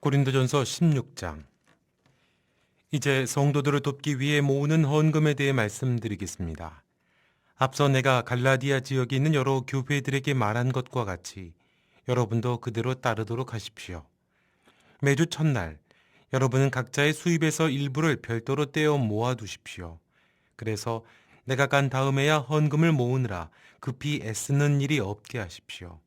고린도전서 16장 이제 성도들을 돕기 위해 모으는 헌금에 대해 말씀드리겠습니다. 앞서 내가 갈라디아 지역에 있는 여러 교회들에게 말한 것과 같이 여러분도 그대로 따르도록 하십시오. 매주 첫날 여러분은 각자의 수입에서 일부를 별도로 떼어 모아 두십시오. 그래서 내가 간 다음에야 헌금을 모으느라 급히 애쓰는 일이 없게 하십시오.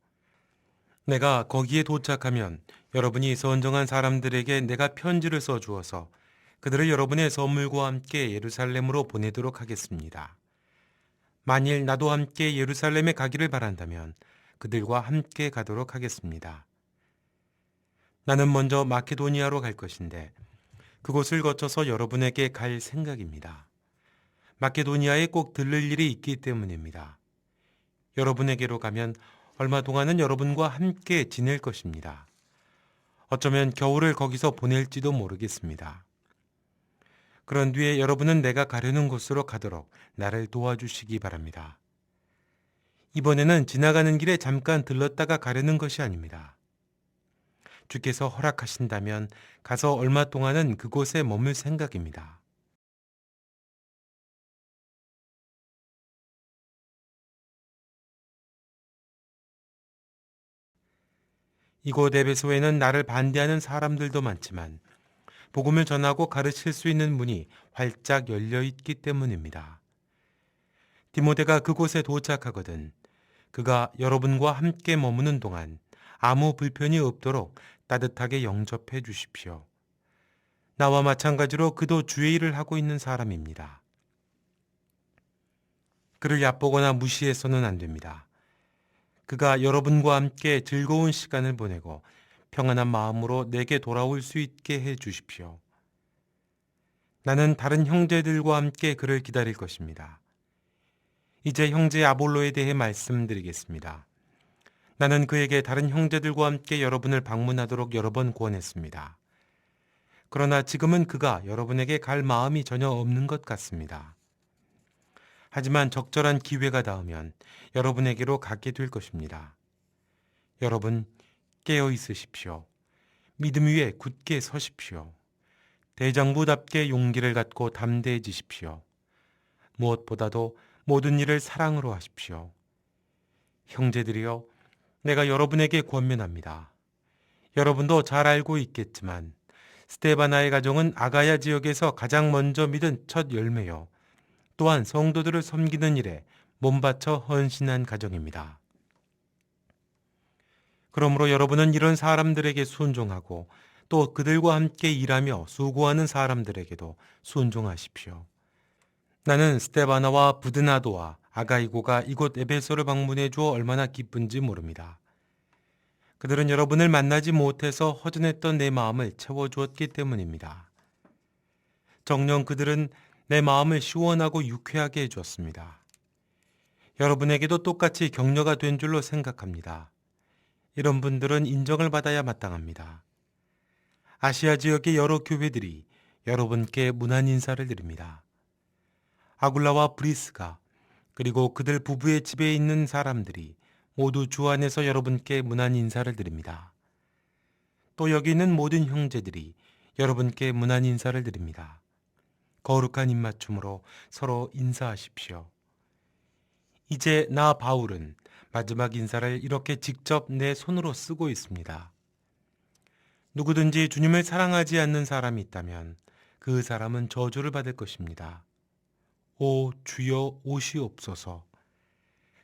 내가 거기에 도착하면 여러분이 선정한 사람들에게 내가 편지를 써 주어서 그들을 여러분의 선물과 함께 예루살렘으로 보내도록 하겠습니다. 만일 나도 함께 예루살렘에 가기를 바란다면 그들과 함께 가도록 하겠습니다. 나는 먼저 마케도니아로 갈 것인데 그곳을 거쳐서 여러분에게 갈 생각입니다. 마케도니아에 꼭 들를 일이 있기 때문입니다. 여러분에게로 가면 얼마 동안은 여러분과 함께 지낼 것입니다. 어쩌면 겨울을 거기서 보낼지도 모르겠습니다. 그런 뒤에 여러분은 내가 가려는 곳으로 가도록 나를 도와주시기 바랍니다. 이번에는 지나가는 길에 잠깐 들렀다가 가려는 것이 아닙니다. 주께서 허락하신다면 가서 얼마 동안은 그곳에 머물 생각입니다. 이곳 에베소에는 나를 반대하는 사람들도 많지만 복음을 전하고 가르칠 수 있는 문이 활짝 열려 있기 때문입니다. 디모데가 그곳에 도착하거든 그가 여러분과 함께 머무는 동안 아무 불편이 없도록 따뜻하게 영접해 주십시오. 나와 마찬가지로 그도 주의 일을 하고 있는 사람입니다. 그를 얕보거나 무시해서는 안 됩니다. 그가 여러분과 함께 즐거운 시간을 보내고 평안한 마음으로 내게 돌아올 수 있게 해 주십시오. 나는 다른 형제들과 함께 그를 기다릴 것입니다. 이제 형제 아볼로에 대해 말씀드리겠습니다. 나는 그에게 다른 형제들과 함께 여러분을 방문하도록 여러 번 권했습니다. 그러나 지금은 그가 여러분에게 갈 마음이 전혀 없는 것 같습니다. 하지만 적절한 기회가 닿으면 여러분에게로 가게 될 것입니다. 여러분, 깨어 있으십시오. 믿음 위에 굳게 서십시오. 대장부답게 용기를 갖고 담대해지십시오. 무엇보다도 모든 일을 사랑으로 하십시오. 형제들이여, 내가 여러분에게 권면합니다. 여러분도 잘 알고 있겠지만, 스테바나의 가정은 아가야 지역에서 가장 먼저 믿은 첫 열매요. 또한 성도들을 섬기는 일에 몸바쳐 헌신한 가정입니다. 그러므로 여러분은 이런 사람들에게 순종하고 또 그들과 함께 일하며 수고하는 사람들에게도 순종하십시오. 나는 스테바나와 부드나도와 아가이고가 이곳 에베소를 방문해 주어 얼마나 기쁜지 모릅니다. 그들은 여러분을 만나지 못해서 허전했던 내 마음을 채워주었기 때문입니다. 정녕 그들은 내 마음을 시원하고 유쾌하게 해주었습니다. 여러분에게도 똑같이 격려가 된 줄로 생각합니다. 이런 분들은 인정을 받아야 마땅합니다. 아시아 지역의 여러 교회들이 여러분께 문안 인사를 드립니다. 아굴라와 브리스가 그리고 그들 부부의 집에 있는 사람들이 모두 주 안에서 여러분께 문안 인사를 드립니다. 또 여기 있는 모든 형제들이 여러분께 문안 인사를 드립니다. 거룩한 입맞춤으로 서로 인사하십시오. 이제 나 바울은 마지막 인사를 이렇게 직접 내 손으로 쓰고 있습니다. 누구든지 주님을 사랑하지 않는 사람이 있다면 그 사람은 저주를 받을 것입니다. 오 주여 오시옵소서.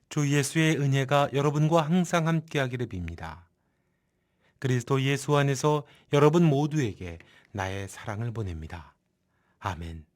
주 예수의 은혜가 여러분과 항상 함께하기를 빕니다. 그리스도 예수 안에서 여러분 모두에게 나의 사랑을 보냅니다. 아멘.